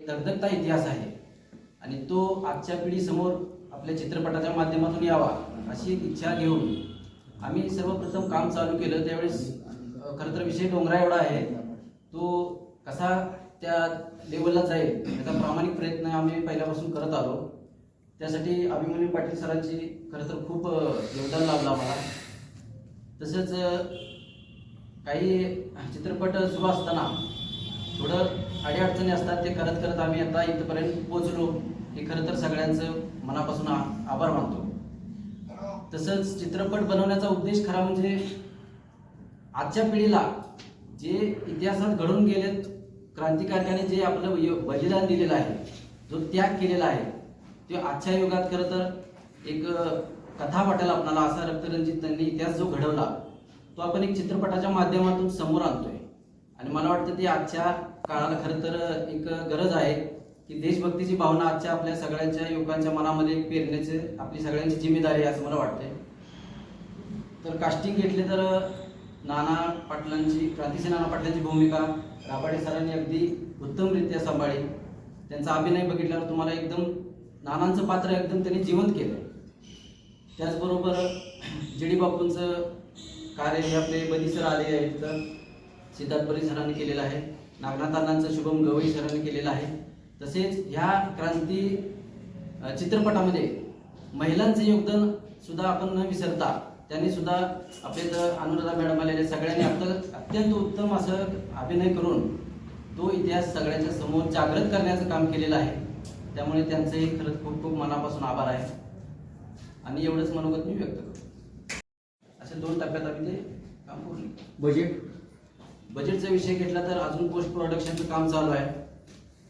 धगधगता इतिहास आहे. आणि तो आजच्या पिढीसमोर आपल्या चित्रपटाच्या माध्यमातून यावा अशी एक इच्छा घेऊन आम्ही सर्वप्रथम काम चालू केलं. त्यावेळेस खरं तर विषय डोंगरा एवढा आहे. तो कसा त्या लेवलला जाईल याचा प्रामाणिक प्रयत्न आम्ही पहिल्यापासून करत आलो. त्यासाठी अभिमन्यू पाटील सरांची खरं तर खूप योगदान लाभलं आम्हाला. तसंच काही चित्रपट सुरू असताना थोडं अडीअडचणी असतात ते करत करत आम्ही आता इथपर्यंत पोहोचलो. हे खरं तर सगळ्यांचं मनापासून आभार मानतो. तसंच चित्रपट बनवण्याचा उद्देश खरा म्हणजे आजच्या पिढीला जे इतिहासात घडून गेलेत क्रांतिकारकाने जे आपलं बलिदान दिलेलं आहे जो त्याग केलेला आहे ते आजच्या युगात खरं तर एक कथा वाटेल आपल्याला असा रक्तरंजित त्यांनी इतिहास जो घडवला तो आपण एक चित्रपटाच्या माध्यमातून समोर आणतोय. आणि मला वाटतं ते आजच्या काळाला खरं तर एक गरज आहे की देशभक्तीची भावना आजच्या आपल्या सगळ्यांच्या युवकांच्या मनामध्ये पेरण्याचे आपली सगळ्यांची जिम्मेदारी आहे असं मला वाटतंय. तर कास्टिंग घेतले तर नाना पाटलांची क्रांतिसिंह नाना पाटलांची भूमिका राबाडे सरांनी अगदी उत्तमरित्या सांभाळली. त्यांचा अभिनय बघितल्यावर तुम्हाला एकदम नानांचं पात्र एकदम त्यांनी जिवंत केलं. त्याचबरोबर जी डी बापूंचं कार्य हे आपले बदी सर आले आहेत तर सिद्धार्थ बरी सरांनी केलेलं आहे. नागनाथ शुभम गवई सरांनी केलेलं आहे. तसेच ह्या क्रांती चित्रपटामध्ये महिलांचं योगदान सुद्धा आपण न विसरता त्यांनी सुद्धा आपले इथं अनुराधा मॅडम आलेले सगळ्यांनी आपलं अत्यंत उत्तम असं अभिनय करून तो इतिहास सगळ्यांच्या समोर जागृत करण्याचं काम केलेलं आहे. त्यामुळे त्यांचंही खरंच खूप खूप मनापासून आभार आहे. आणि एवढंच मनोगत मी व्यक्त करतो. असे दोन टप्प्यात आम्ही ते काम पूर्ण बजेट बजेटचा विषय घेतला तर अजून पोस्ट प्रोडक्शनचं काम चालू आहे.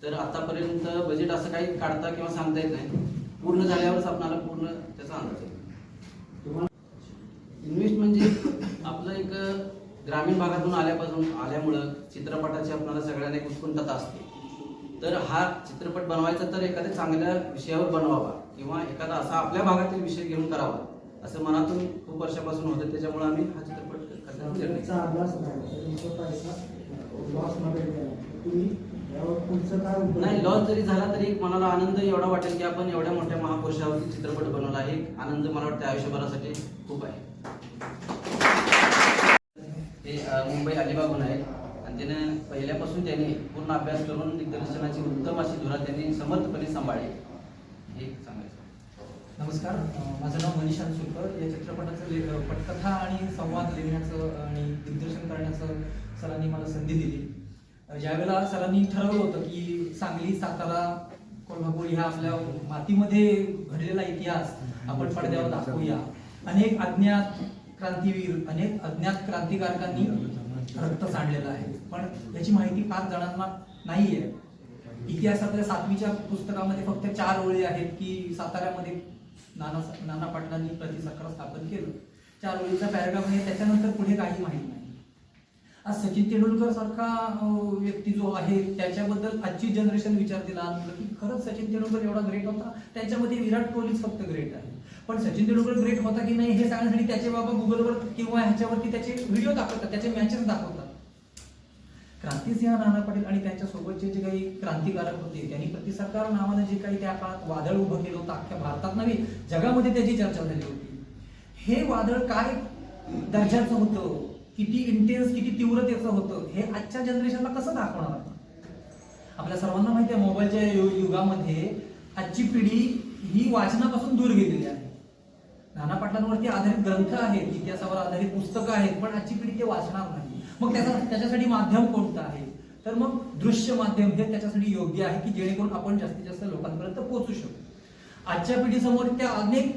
तर आतापर्यंत बजेट असं काही काढता किंवा सांगता येत नाही. पूर्ण झाल्यावरच आपणाला पूर्ण त्याचा अंदाज येईल. इन्व्हेस्ट म्हणजे आपलं एक ग्रामीण भागातून आल्यापासून आल्यामुळं चित्रपटाची आपल्याला सगळ्यांना एक उत्कंठता असते. तर हा चित्रपट बनवायचा तर एखाद्या चांगल्या विषयावर बनवावा किंवा एखादा असा आपल्या भागातील विषय घेऊन करावा. असं मनातून खूप वर्षापासून होतं त्याच्यामुळे आम्ही हा चित्रपट करण्याचा निर्णय नाही लॉस जरी झाला तरी मनाला आनंद एवढा वाटेल की आपण एवढ्या मोठ्या महापुरुषावरती चित्रपट बनवला आहे. एक आनंद मला वाटतं आयुष्यभरासाठी खूप आहे. ते मुंबई अलिबागहून आहे. आणि त्याने पहिल्यापासून त्याने पूर्ण अभ्यास करून दिग्दर्शनाची उत्तम अशी धुरा त्यांनी समर्थपणे सांभाळली. हे सांगायचं. नमस्कार माझं नाव मनीषा सुरकर या चित्रपटाचं ले पटकथा आणि संवाद लिहिण्याचं आणि दिग्दर्शन करण्याचं सरांनी मला संधी दिली. ज्यावेळेला सरांनी ठरवलं होतं की सांगली सातारा कोल्हापूर ह्या आपल्या मातीमध्ये घडलेला इतिहास आपण पडद्यावर दाखवूया. अनेक अज्ञात क्रांतीवीर अनेक अज्ञात क्रांतिकारकांनी रक्त सांडलेलं आहे. पण याची माहिती फार जणांना नाही आहे इतिहासातल्या सातवीच्या पुस्तकामध्ये फक्त चार ओळी आहेत की साताऱ्यामध्ये नाना नाना पाटलांनी प्रतिसरकार स्थापन केलं. चार ओळीचा पॅराग्राफ आहे त्याच्यानंतर पुढे काही माहिती नाही. आज सचिन तेंडुलकर सारखा व्यक्ती जो आहे त्याच्याबद्दल आजची जनरेशन विचारते लहान मुलं की खरंच सचिन तेंडुलकर एवढा ग्रेट होता. त्याच्यामध्ये विराट कोहलीच फक्त ग्रेट आहे. पण सचिन तेंडुलकर ग्रेट होता की नाही हे सांगण्यासाठी त्याचे बाबा गुगलवर किंवा ह्याच्यावरती त्याचे व्हिडिओ दाखवतात त्याचे मॅचेस दाखवतात. क्रांतिसिंह नाना पाटील आणि त्यांच्या सोबतचे जे काही क्रांतिकारक होते त्यांनी प्रतिसरकार नावानं जे काही त्या काळात वादळ उभं केलं होतं अख्ख्या भारतात नव्हे जगामध्ये त्याची चर्चा झाली होती. हे वादळ काय दर्जाचं होतं? किती इंटेन्स किती तीव्रतेचं होतं? हे आजच्या जनरेशनला कसं दाखवणार आपल्या सर्वांना माहिती आहे मोबाईलच्या युगामध्ये आजची पिढी ही वाचनापासून दूर गेलेली आहे. नाना पाटलांवरती आधारित ग्रंथ आहेत इतिहासावर आधारित पुस्तकं आहेत पण आजची पिढी ते वाचणार नाही. मग त्याचा त्याच्यासाठी माध्यम कोणतं आहे? तर मग दृश्य माध्यम हे त्याच्यासाठी योग्य आहे की जेणेकरून आपण जास्तीत जास्त लोकांपर्यंत पोहोचू शकतो आजच्या पिढीसमोर त्या अनेक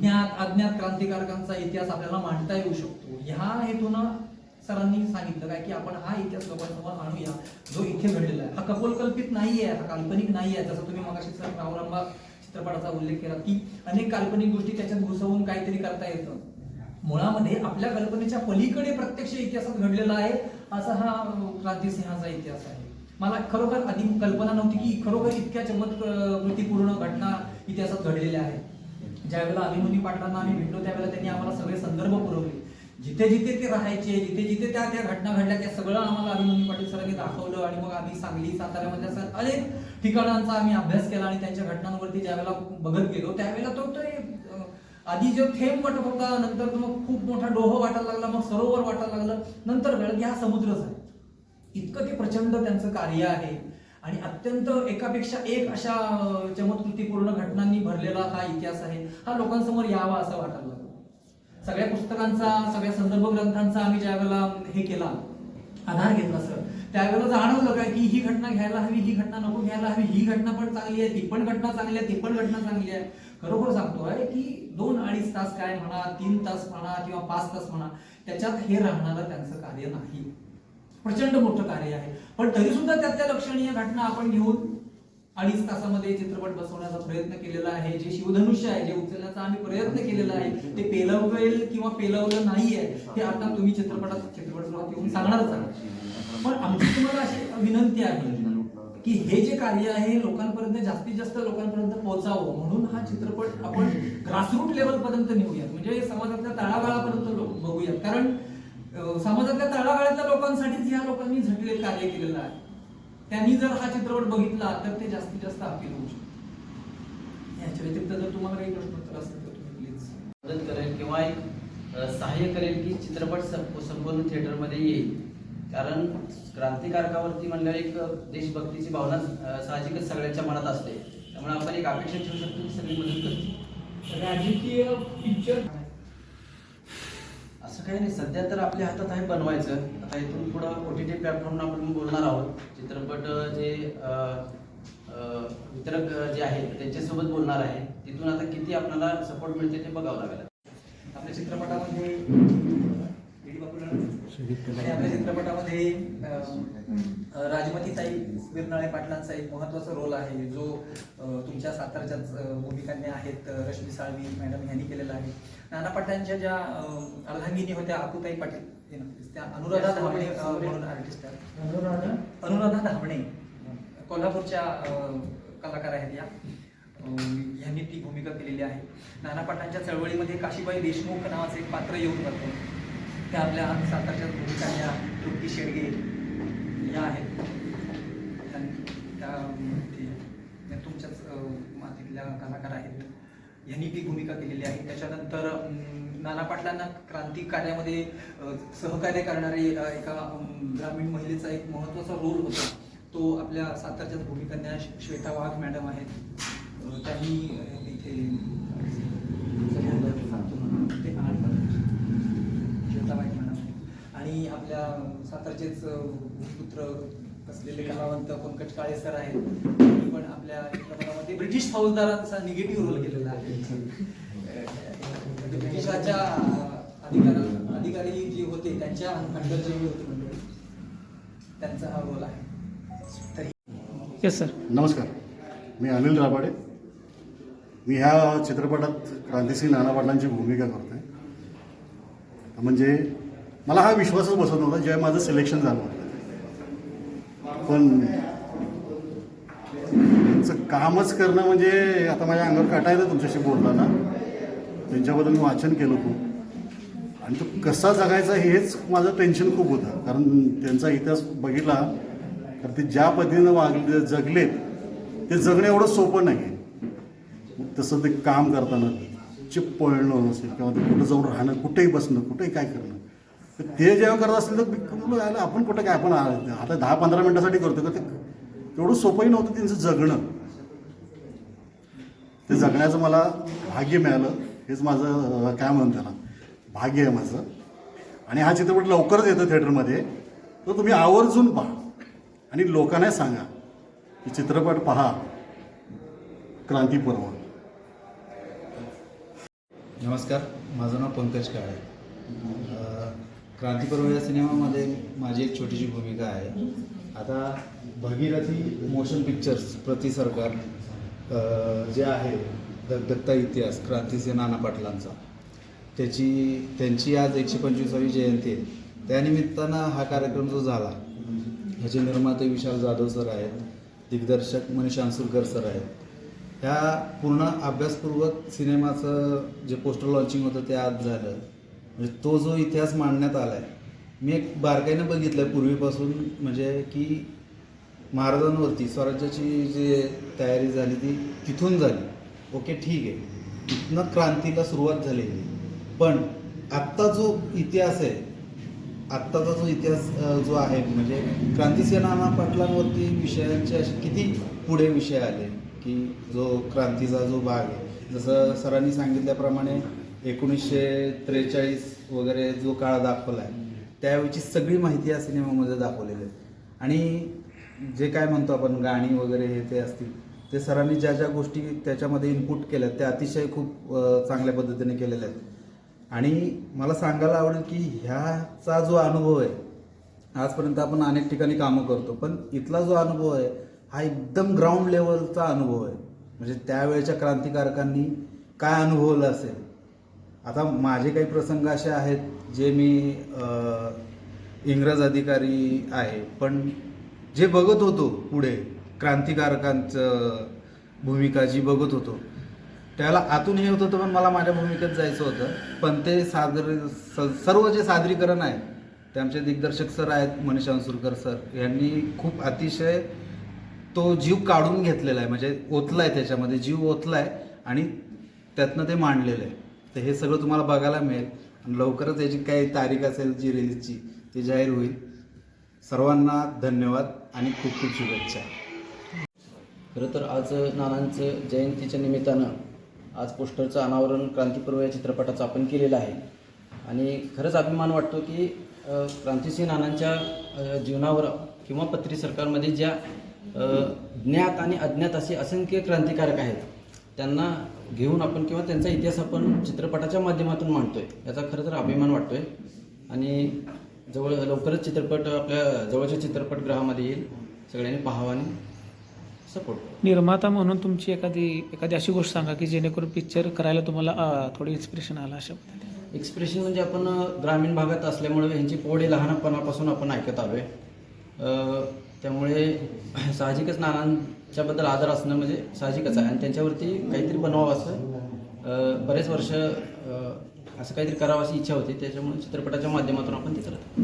ज्ञात अज्ञात क्रांतिकारकांचा इतिहास आपल्याला मांडता येऊ शकतो. ह्या हेतूनं सरांनी सांगितलं काय की आपण हा इतिहास लोकांसमोर आणूया जो इथे घडलेला आहे. हा कपोलकल्पित नाही आहे हा काल्पनिक नाही आहे जसं तुम्ही मगाशी सर रावरंबा चित्रपटाचा उल्लेख केला की अनेक काल्पनिक गोष्टी त्याच्यात घुसवून काहीतरी करता येतं. मुळामध्ये आपल्या कल्पनेच्या पलीकडे प्रत्यक्ष इतिहासात घडलेला आहे असा हा राज्यसिंहाचा इतिहास आहे. मला खरोखर आधी कल्पना नव्हती की खरोखर इतक्या चमत्कृतीपूर्ण घटना इतिहासात घडलेल्या आहेत. ज्यावेळेला अभिमन्यू पाटलांना आम्ही भेटलो त्यावेळेला त्यांनी आम्हाला सगळे संदर्भ पुरवले. जिथे जिथे ते राहायचे जिथे जिथे त्या त्या घटना घडल्या त्या सगळं आम्हाला अभिमन्यू पाटील सरांनी दाखवलं आणि मग आम्ही सांगली साताऱ्यामधल्या अनेक ठिकाणांचा आम्ही अभ्यास केला आणि त्यांच्या घटनांवरती ज्यावेळेला बघत गेलो त्यावेळेला तो ते आधी जो थेंब वाटत होता नंतर तो मग खूप मोठा डोह वाटायला लागला मग सरोवर वाटायला लागलं नंतर कळलं की हा समुद्रच आहे इतकं ते प्रचंड त्यांचं कार्य आहे. आणि अत्यंत एकापेक्षा एक अशा चमत्कृतीपूर्ण घटनांनी भरलेला हा इतिहास आहे. हा लोकांसमोर यावा असं वाटायला लागलं. सगळ्या पुस्तकांचा सगळ्या संदर्भ ग्रंथांचा आम्ही ज्यावेळेला हे केला आधार घेतला सर त्यावेळेला जाणवलं काय की ही घटना घ्यायला हवी ही घटना नको घ्यायला हवी ही घटना पण चांगली आहे ती पण घटना चांगली आहे ती पण घटना चांगली आहे. खरोखर सांगतोय की दोन अडीच तास काय म्हणा तीन तास म्हणा किंवा पाच तास म्हणा त्याच्यात हे राहणारं त्यांचं कार्य नाही. प्रचंड मोठं कार्य आहे. पण तरी सुद्धा त्यातल्या लक्षणीय घटना आपण घेऊन अडीच तासामध्ये चित्रपट बसवण्याचा प्रयत्न केलेला आहे. जे शिवधनुष्य आहे जे उचलण्याचा आम्ही प्रयत्न केलेला आहे ते पेलवेल किंवा पेलवलं नाहीये हे आता तुम्ही चित्रपटात चित्रपटगृहात येऊन सांगणारच आहात. पण आमची तुम्हाला अशी विनंती आहे की हे जे कार्य आहे लोकांपर्यंत जास्तीत जास्त लोकांपर्यंत पोहोचावं म्हणून हा चित्रपट आपण ग्रासरूट लेवल पर्यंत नेऊयात. म्हणजे समाजातल्या तळागाळापर्यंत लोक बघूयात. कारण समाजातल्या तळागाळातल्या लोकांसाठीच या लोकांनी झटलेलं कार्य केलेलं आहे. त्यांनी जर हा चित्रपट बघितला तर ते जास्तीत जास्त अपील होऊ शकतो याच्या व्यतिरिक्त जर तुम्हाला काही प्रश्नोत्तर असेल तर तुम्ही प्लीज मदत करेल किंवा एक सहाय्य करेल की चित्रपट संपूर्ण थिएटरमध्ये येईल. कारण क्रांतिकारकावरती म्हणल्यावर एक देशभक्तीची भावना साहजिकच सगळ्यांच्या मनात असते. त्यामुळे आपण एक अपेक्षा ठेवू शकतो की सगळी मदत करतील. राजकीय पिक्चर असं काही नाही. सध्या तर आपल्या हातात आहे बनवायचं. आता इथून पुढं ओ टी टी प्लॅटफॉर्मला आपण बोलणार आहोत. चित्रपट जे वितरक जे आहेत त्यांच्यासोबत बोलणार आहे. तिथून आता किती आपल्याला सपोर्ट मिळते ते बघावं लागेल. आपल्या चित्रपटामध्ये आणि आपल्या चित्रपटामध्ये अं, राजमतीताई बिरनाळे पाटलांचा एक महत्त्वाचा रोल आहे. जो तुमच्या सातारच्याच अं, भूमिकांनी आहेत रश्मी साळवी मॅडम यांनी केलेला आहे. नाना पाटलांच्या ज्या अर्धांगिनी होत्या अपुताई पाटील त्या अनुराधा धामणे म्हणून आर्टिस्ट आहेत. अनुराधा? अनुराधा धामणे कोल्हापूरच्या कलाकार आहेत या. यांनी ती भूमिका केलेली आहे. नाना पाटलांच्या चळवळीमध्ये काशीबाई देशमुख नावाचं एक पात्र येऊन जातं. त्या आपल्या सातारच्या भूमिका या तुर्की शेडगे या आहेत. त्या ते- तुमच्याच मातीतल्या कलाकार आहेत. यांनी ती भूमिका केलेली आहे. त्याच्यानंतर नाना पाटलांना क्रांती कार्यामध्ये सहकार्य करणारी एका ग्रामीण महिलेचा एक महत्त्वाचा रोल होता. तो आपल्या सातारच्याच भूमिकन्या श्वेता वाघ मॅडम आहेत. त्यांनी अं, इथे ते आहेत. श्वेता वाघ मॅडम आहेत. आणि आपल्या सातारचेच अं, भूपुत्र असलेले कलावंत पंकज काळे सर आहेत. त्यांनी पण आपल्या चित्रपटामध्ये ब्रिटिश फौजदारांचा निगेटिव्ह रोल केलेला आहे. म्हणजे ब्रिटिशाच्या अधिकार अधिकारी जे होते त्यांच्या अंडर जे होते मंडळी त्यांचा हा रोल आहे. येस सर नमस्कार. मी अनिल राबाडे. मी ह्या चित्रपटात क्रांतिसिंग नाना पाटलांची भूमिका करतो आहे म्हणजे मला हा विश्वासच बसत नव्हता जेव्हा माझं सिलेक्शन झालं. होतं पण त्यांचं कामच करणं म्हणजे आता माझ्या अंगावर काटा येतं तुमच्याशी बोलताना. त्यांच्याबद्दल मी वाचन केलं खूप. आणि तो कसा जगायचा हेच माझं टेन्शन खूप होतं. कारण त्यांचा इतिहास बघितला तर ते ज्या पद्धतीनं वागले जगलेत ते जगणं एवढं सोपं नाही. तसं ते काम करताना चिप पळणं असेल किंवा ते कुठं जाऊन राहणं कुठेही बसणं कुठेही काय करणं ते जेव्हा करत असेल तर मी म्हणलं, याला आपण कुठं काय आपण आता दहा पंधरा मिनिटासाठी करतो का? ते एवढं सोपंही नव्हतं त्यांचं जगणं. ते जगण्याचं मला भाग्य मिळालं. हेच माझं काय म्हणून त्याला? भाग्य आहे माझं. आणि हा चित्रपट लवकरच येतो थिएटरमध्ये. तर तुम्ही आवर्जून पहा. आणि लोकांना सांगा की चित्रपट पहा. क्रांती पर्व. नमस्कार. माझं नाव पंकज काळे. क्रांतीपर्व या सिनेमामध्ये माझी एक छोटीशी भूमिका आहे. आता भगीरथी मोशन पिक्चर्स प्रति सरकार जे आहे दगदगता इतिहास क्रांतीचे नाना पाटलांचा. त्याची त्यांची आज एकशे पंचवीसावी जयंती आहे. त्यानिमित्तानं हा कार्यक्रम जो झाला ह्याचे निर्माते विशाल जाधव सर आहेत दिग्दर्शक मनीष अंसुरकर सर आहेत. ह्या पूर्ण अभ्यासपूर्वक सिनेमाचं जे पोस्टर लॉन्चिंग होतं ते आज झालं. म्हणजे तो जो इतिहास मांडण्यात आला आहे मी एक बारकाईनं बघितलं आहे पूर्वीपासून म्हणजे की महाराजांवरती स्वराज्याची जी तयारी झाली ती तिथून झाली. ओके ठीक आहे. तिथनं क्रांतीला सुरुवात झालेली. पण आत्ता जो इतिहास आहे आत्ताचा जो इतिहास जो आहे म्हणजे क्रांतीसेनाना पाटलांवरती विषयांचे असे किती पुढे विषय आले की जो क्रांतीचा जो भाग आहे. जसं सरांनी सांगितल्याप्रमाणे एकोणीसशे त्रेचाळीस वगैरे जो काळ दाखवला आहे त्यावेळीची सगळी माहिती या सिनेमामध्ये दाखवलेली आहे. आणि जे काय म्हणतो आपण गाणी वगैरे हे ते असतील ते सरांनी ज्या ज्या गोष्टी त्याच्यामध्ये इनपुट केल्या त्या अतिशय खूप चांगल्या पद्धतीने केलेल्या आहेत. आणि मला सांगायला आवडेल की ह्याचा जो अनुभव आहे आजपर्यंत आपण अनेक ठिकाणी कामं करतो पण इथला जो अनुभव आहे हा एकदम ग्राउंड लेवलचा अनुभव आहे. म्हणजे त्यावेळेच्या क्रांतिकारकांनी काय अनुभवलं असेल आता माझे काही प्रसंग असे आहेत जे मी इंग्रज अधिकारी आहे पण जे बघत होतो पुढे क्रांतिकारकांचं भूमिका जी बघत होतो त्याला आतून हे होत होतं पण मला माझ्या भूमिकेत जायचं होतं. पण ते सादर स- सर्व जे सादरीकरण आहे ते आमचे दिग्दर्शक सर आहेत मनीष अंसुरकर सर यांनी खूप अतिशय तो जीव काढून घेतलेला आहे. म्हणजे ओतलाय त्याच्यामध्ये जीव ओतला आहे आणि त्यातनं ते मांडलेलं आहे. तर हे सगळं तुम्हाला बघायला मिळेल. आणि लवकरच याची काही तारीख असेल जी रिलीजची ती जाहीर होईल. सर्वांना धन्यवाद आणि खूप खूप शुभेच्छा. खरं तर आज नानांचं जयंतीच्या निमित्तानं आज पोस्टरचं अनावरण क्रांतीपूर्व या चित्रपटाचं आपण केलेलं आहे. आणि खरंच अभिमान वाटतो की अ, क्रांतिसिंह नानांच्या जीवनावर किंवा पत्री सरकारमध्ये ज्या ज्ञात आणि अज्ञात असे असंख्य क्रांतिकारक आहेत त्यांना घेऊन आपण किंवा त्यांचा इतिहास आपण चित्रपटाच्या माध्यमातून मांडतोय. याचा खरं तर अभिमान वाटतोय. आणि जवळ लवकरच चित्रपट आपल्या जवळच्या चित्रपटगृहामध्ये येईल. सगळ्यांनी पाहावा आणि सपोर्ट निर्माता म्हणून तुमची एखादी एखादी अशी गोष्ट सांगा की जेणेकरून पिक्चर करायला तुम्हाला थोडी इन्स्पिरेशन आलं अशा पद्धतीने. एक्सप्रेशन म्हणजे आपण ग्रामीण भागात असल्यामुळे ह्यांची पोडे लहानपणापासून आपण ऐकत आलो आहे त्यामुळे साहजिकच त्याच्याबद्दल आदर असणं म्हणजे साहजिकच आहे. आणि त्यांच्यावरती काहीतरी बनवावं असं बरेच वर्ष असं काहीतरी करावं अशी इच्छा होती. त्याच्यामुळे चित्रपटाच्या माध्यमातून आपण ते करत